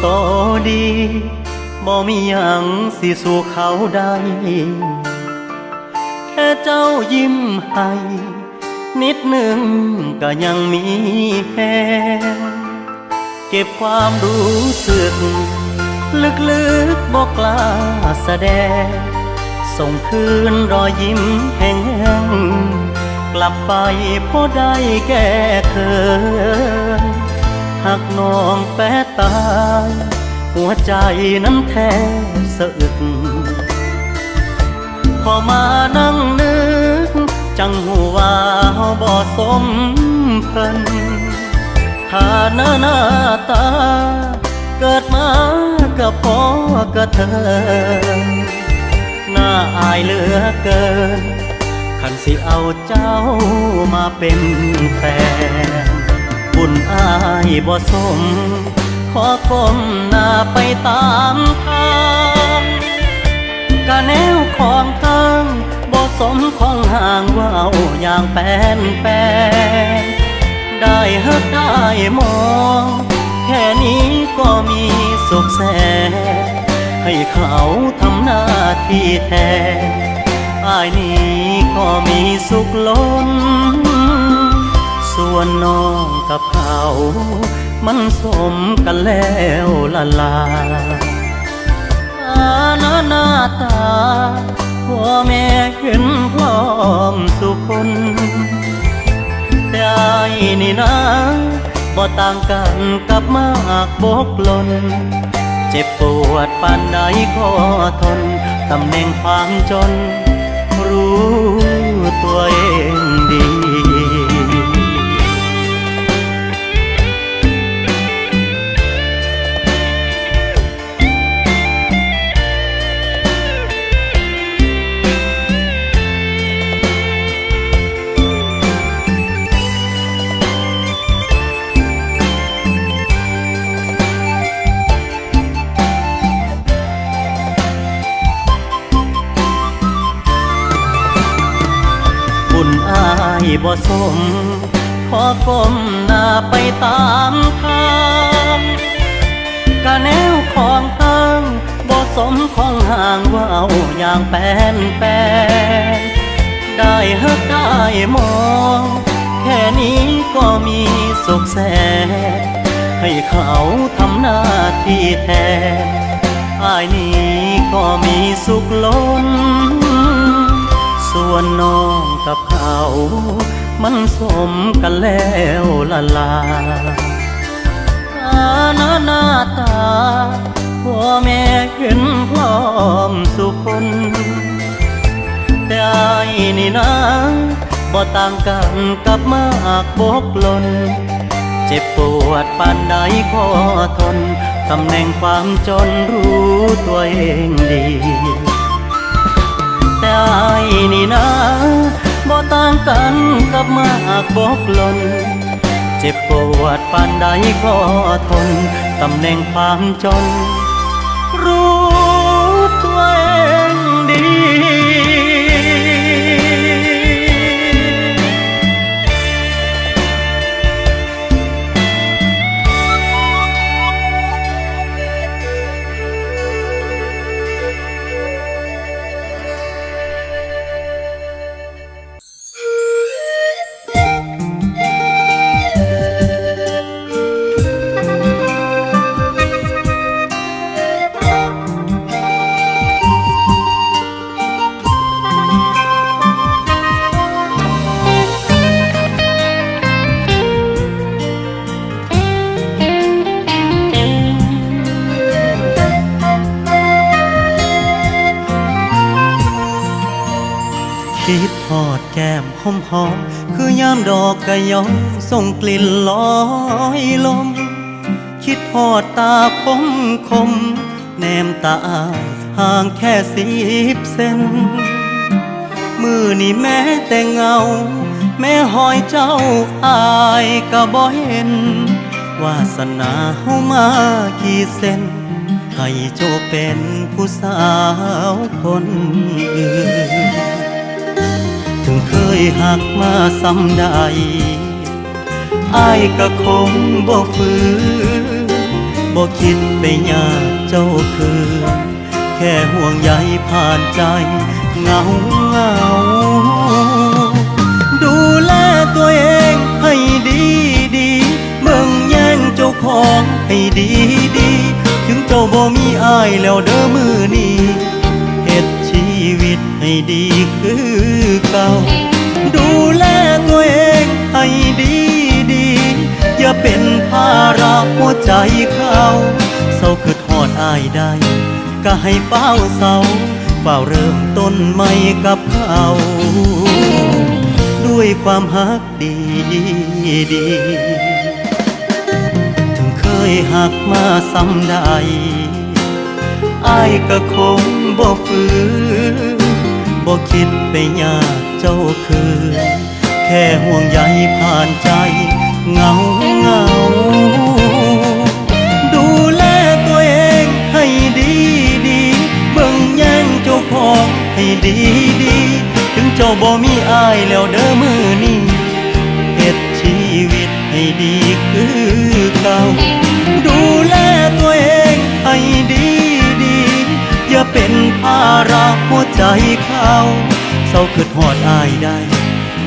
โตดีบ่มีหยังสิสู่เขาได้แค่เจ้ายิ้มให้ นิดหนึ่งก็ยังมีแหงเก็บความรู้สึก ลึกๆบอกกล้าแสดง ส่งคืนรอยยิ้มแห้งๆกลับไปพอได้แก้เคิน หักน้องแปะตาย หัวใจนั้นแทบสะอึก พอมานั่งนึก จังหูว่าบ่สมเพิ่นฐานะหน้าตา เกิดมากับพ่อกระเธอ หน่าอายเหลือเกินขันสิเอาเจ้ามาเป็นแฟน บุญอายบ่สม ขอก้มหน้าไปตามทางกะแนวของทางบ่สมของห่างว่าวอย่างแปนแปนได้ฮักได้มอง แค่นี้ก็มีสุขแสนให้เขาทำหน้าที่แทนอายนี้ก็มีสุขล้น ส่วนน้องกับเขามันสมกันแล้วละลาอาณาหน้าตาพ่อแม่เห็นพร้อมสุขคนแต่อายนี่นะบ่ต่างกันกับมากบกลน เจ็บปวดปานใดก็ทน ตำแหน่งความจน รู้ตัวเองดี บ่สม ขอก้มหน้าไปตามทางกะแนวของทางบ่สมของห่างว่าวอาอย่างแปนแปนได้ฮักได้มอง แค่นี้ก็มีสุขแสนให้เขาทำหน้าที่แทนอายนี้ก็มีสุขล้นส่วนน้องกับา มันสมกันแล้วละลาฐานะหน้าตาพ่อแม่เห็นพร้อมสุขคนแต่อายนี่นะบ่ต่างกันกับมากบกลน เจ็บปวดปานใดก็ทนตำแหน่งความจนรู้ตัวเองดี แต่อายนี่นะ บ่ต่างกันกับมากบกลน เจ็บปวดปานใดก็ทน ตำแหน่งความจน รู้ามดอกกะยองส่งกลิ่นลอยลม คิดทอดตาคมคม แนมตาห่างแค่สิบเซนมือนี่แม้แต่เงา แม่หอยเจ้าอายก็บ่เห็น วาสนาเฮามากี่เส้นให้โจเป็นผู้สาวคนอื่น งเคยหักมาซ้ำใดอายก็คงบ่ฝืนบ่คิดไปยากเจ้าคือ แค่ห่วงใยผ่านใจเงาเงาดูแลตัวเองให้ดีดีเบิ่งแย่งเจ้าของให้ดีดีถึงเจ้าบ่มีอายแล้วเด้อมือนี้เฮ็ดชีวิตให้ดีคือ เก่า ดูแลตัวเองให้ดีดี อย่าเป็นภาระหัวใจเขาเศร้าคือทอดอายได้ ก็ให้เฝ้าเศร้าเฝ้าเริ่มต้นใหม่กับเขาด้วยความฮักดีดี ถึงเคยหักมาซ้ำใดอายก็คงบ่ฟ บ่คิดไปยากเจ้าคืนแค่ห่วงใยผ่านใจเงาเงา ดูแลตัวเองให้ดีดีเบิ่งแย่งเจ้าของให้ดีดีถึงเจ้าบ่มีอายแล้วเด้อมือนี้เฮ็ดชีวิตให้ดีคือเก่า เป็นภาระหัวใจเขาเศร้าเกิดหอดอายได้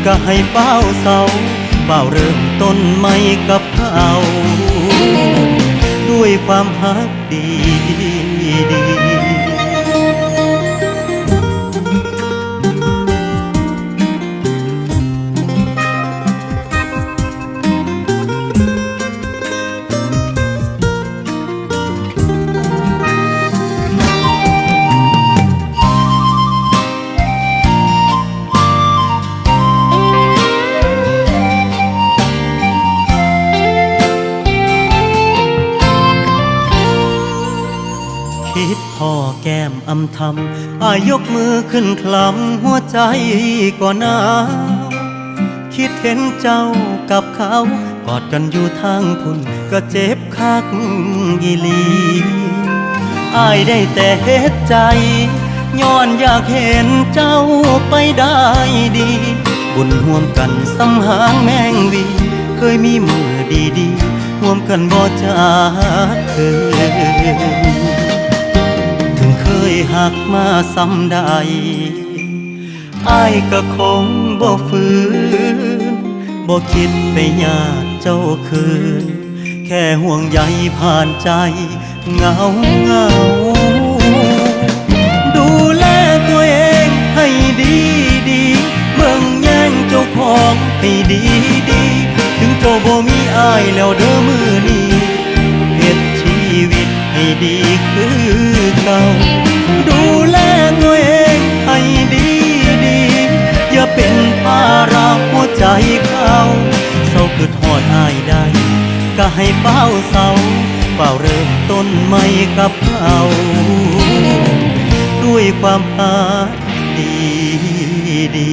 ก็ให้เป้าเศร้าเป้าเริ่มต้นใหม่กับเขาด้วยความฮักดีดี ดพ่อแก้มอำทำอายยกมือขึ้นคลำหัวใจก็หนาคิดเห็นเจ้ากับเขากอดกันอยู่ทางพุ่นก็เจ็บคักยีลีอายได้แต่เฮ็ดใจย้อนอยากเห็นเจ้าไปได้ดี บุญห่วมกันสำหางแมงวี เคยมีมือดีๆห่วมกันบ่จากเคยถึงเคย หักมาซ้ำใดอายก็คงบ่ฟื้นบ่คิดไปยากเจ้าคืน แค่ห่วงใยผ่านใจเงาเงาดูแลตัวเองให้ดีดีเบิ่งแย่งเจ้าของให้ดีดี ถึงเจ้าบ่มีอายแล้วเด้อมือนี้ ให้ดีคือเก่าดูแลตัวเองให้ดีดีอย่าเป็นภาระหัวใจเขาเศร้าคือทอดอายได้ก็ให้เฝ้าเศร้าเฝ้าเริ่มต้นใหม่กับเขาด้วยความฮักดีดี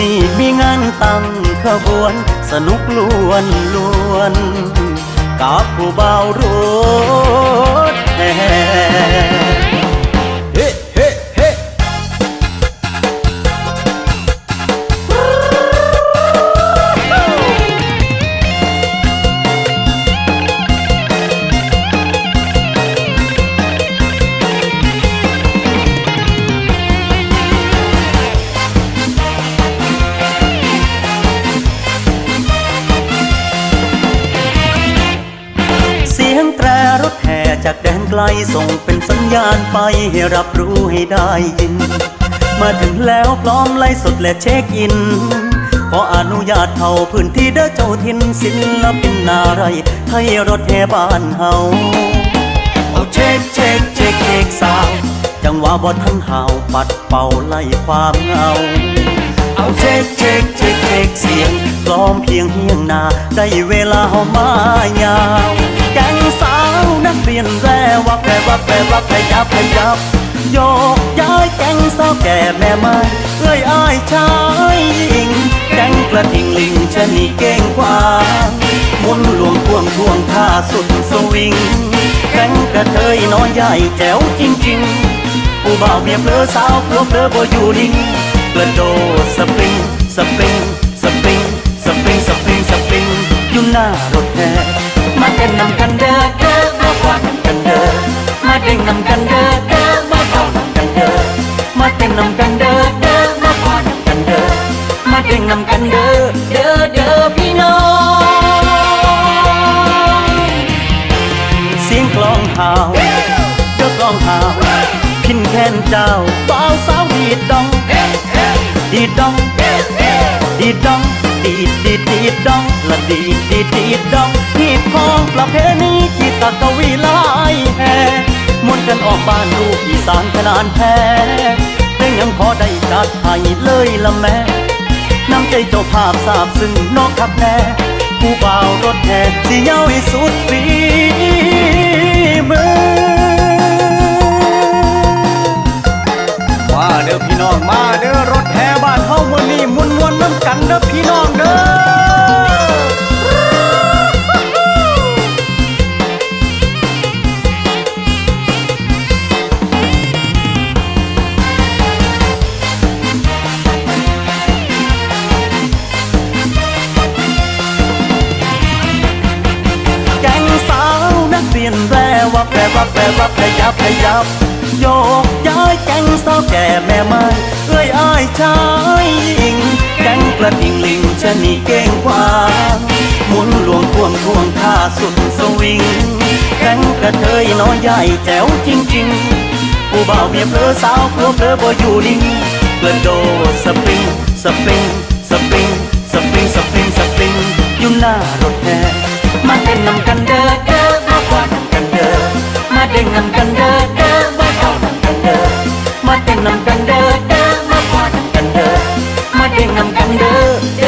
นี้มีงานตั้งขบวน สนุกล้วนล้วนกับผู้เบาวรถแห่ ลส่งเป็นสัญญาณไปให้รับรู้ให้ได้ยิน มาถึงแล้วพร้อมไล่สดและเช็คอิน ขออนุญาตเข้าพื้นที่เด้อเจ้าทินศิลปินนาไรไทยรถแห่บ้านเฮาเอาใจช็คเช็คเช็คเช็คสาว จังหวะบ่ทันหาปัดเป่าไล่ความเหงา เอาเช็คเช็คเช็คเช็คเสียงกลอมเพียงเฮียงนาได้เวลาเฮามายาวแก๊งสาวนักเรียนแร่วับแปรวับแปรวับขยับขยับโยกย้ายแก๊งสาวแก่แม่ไม้เอ้ยอ้ายชายหญิงแก๊งกระทิงลิงชะนีเก้งกวางมุนหลวงพวงทวงท่าสุดสวิงแก๊งกระเทยน้อยใหญ่แจ๋วจริงๆผู้บ่าวเมียเผลอสาวเผลอเผลอบ่อยู่นิ่ง ระโดดสปริงสปริงสปริงสปริงสปริงสปริงอยู่หน้ารถแห่มาเต้นนำกันเด้อเด้อมาควานำกันเด้อมาเต้นนำกันเด้อเด้อมาเข้านำกันเด้อมาเต้นนำกันเด้อเด้อมาควานำกันเด้อมาเต้นนำกันเด้อเด้อเด้อพี่น้องเสียงกลองหาวเจ้ากลองหาวพินแค้นเจ้า ดีดองดีดดองดีดดีดดีดดองละดีดดีดดีดดองหีบของประเพณีที่ตะกวีลายแห่มวนกันออกบ้านลูกอีสานขนานแพ้เพลงยังพอได้จัดให้เลยละแม่น้ำใจเจ้าภาพทราบซึ่งนอกคับแน่ผู้บ่าวรถแห่สิเย้าให้สุดฝีมือมาเด้อพี่น้องมาเด้อรถแห่ เฮามื้อนี้มุนมวนน้ำกันเด้อพี่น้องเด้อแก๊งสาวนักเรียนแร่วับแปรวับแปรวับขยับขยับโยกย้ายแก๊งสาวแก่แม่ไม้เอ้ยอ้ายชา ยหญิงแก๊งกระทิงลิงชะนีเก้งกวางหมุนหลวงพ่วงทวงท่าสุดสวิงแก๊งกระเทยน้อยใหญ่แจ๋วจริงๆผู้บ่าวเมียเผลอสาวผัวเผลอบ่อยู่นิ่งกระโดดสปริงสปริงสปริงสปริงสปริงสปริงอยู่หน้ารถแห่มาเต้นนำกันเด้อเด้อมาควานำกันเด้อมาเต้นนำกันเด้อเด้อมาเข้านำกันเด้อมาเต้นนำกันเด้อ เต้นนำกันเด้อเด้อเด้อ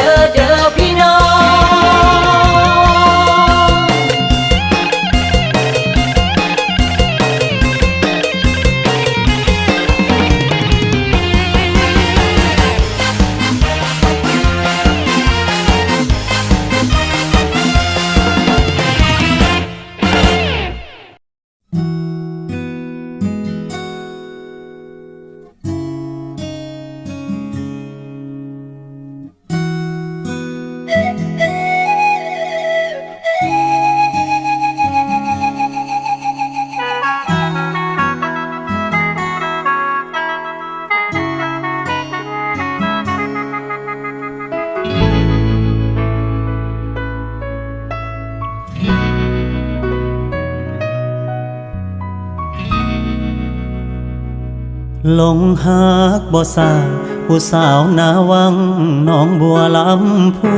หลงหักบ่สร้างผู้สาวนาวังน้องบัวลำพู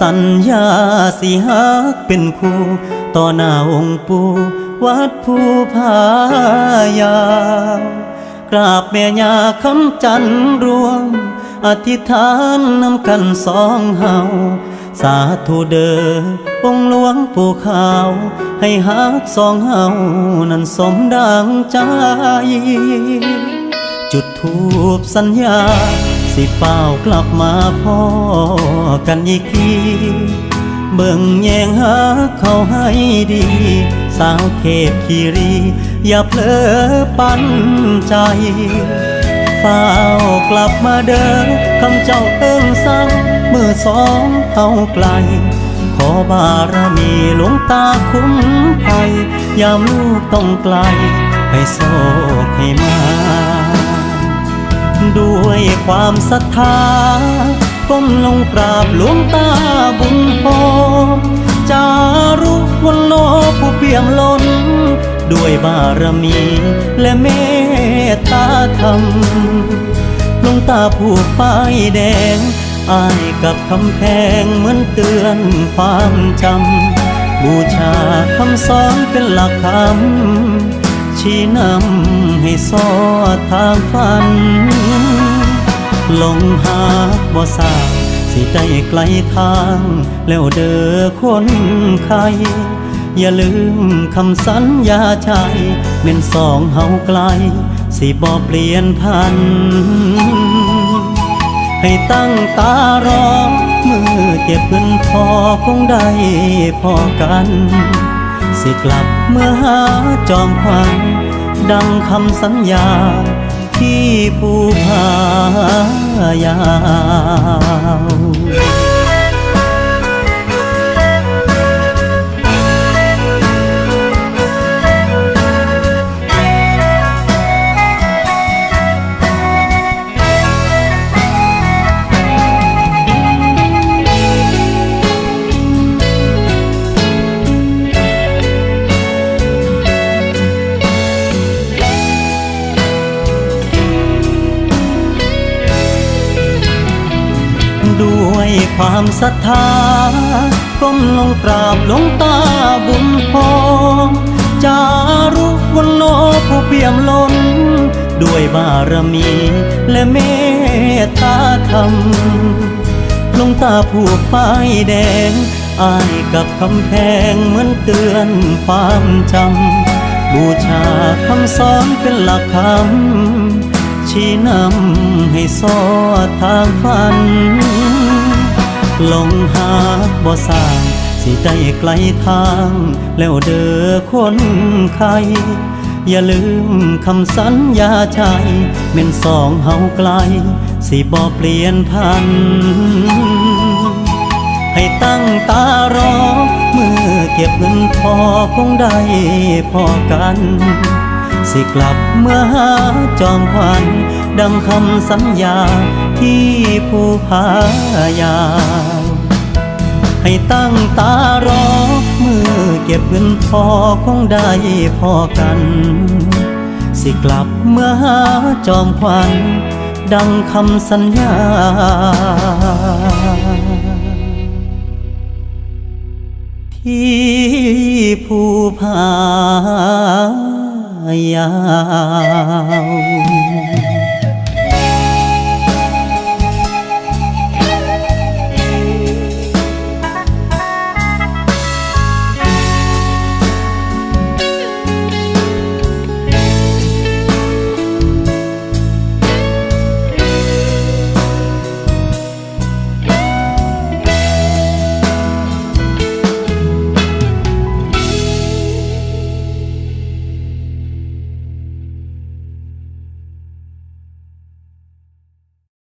สัญญาสิหักเป็นคู่ต่อหน้าองค์ปู่วัดผู้พายากราบแม่ยาคำจันทร์รวม อธิษฐานนำกันสองเฮา สาธุเด้อองหลวงปู่ขาว ให้หักสองเฮานั้นสมดังใจ จุดทูบสัญญา สิเป้ากลับมาพ่อกันอีกทีเบิ่งแยงหาเขาให้ดี สาวเทพคีรี อย่าเพลอปันใจ ฝ้ากลับมาเดินคำเจ้าเอิ้งสั่งเมื่อสองเฮาไกล ขอบารมีหลวงตาคุ้มภัยยามลูกต้องไกล ให้โศกให้มา ด้วยความศรัทธาก้มลงกราบหลวงตาบุญโปมจารุวันโลผู้เปี่ยมล้น ด้วยบารมีและเมต ตาธรรมลงตาผูกป้ายแดงอายกับคำแพงเหมือนเตือนความจำ บูชาคำสอนเป็นหลักธรรมชี้นำให้สอดทางฝัน ลงหาบ่สร้างสิได้ไกลทาง แล้วเด้อคนไข้อย่าลืมคำสัญญาใจเม่นสองเฮาไกล สิบ่เปลี่ยนพัน ให้ตั้งตารอมือเก็บเงินพอคงได้พอกัน สิกลับเมื่อหาจอมควันดังคำสัญญาที่ผู้พายาว ศรัทธาก้มลงกราบหลวงตาบุญพองจารุวันโนผู้เปี่ยมล้น ด้วยบารมีและเมตตาธรรมหลวงตาผูกป้ายแดงอายกับคำแพงเหมือนเตือนความจำ บูชาคำสอนเป็นหลักธรรมชี้นำให้สอดทางฝัน ลงหาบ่สร้าง สิได้ไกลทาง แล้วเด้อคนไข้อย่าลืมคำสัญญาใจเม่นสองเฮาไกล สิบ่เปลี่ยนพัน ให้ตั้งตารอ เมื่อเก็บเงินพอคงได้พอกัน สิกลับเมื่อหาจอมควันดังคำสัญญา ที่ผู้พายาวให้ตั้งตารอมือเก็บเงินพอคงได้พอกัน สิกลับเมื่อหาจอมควันดังคำสัญญาที่ผู้พายาว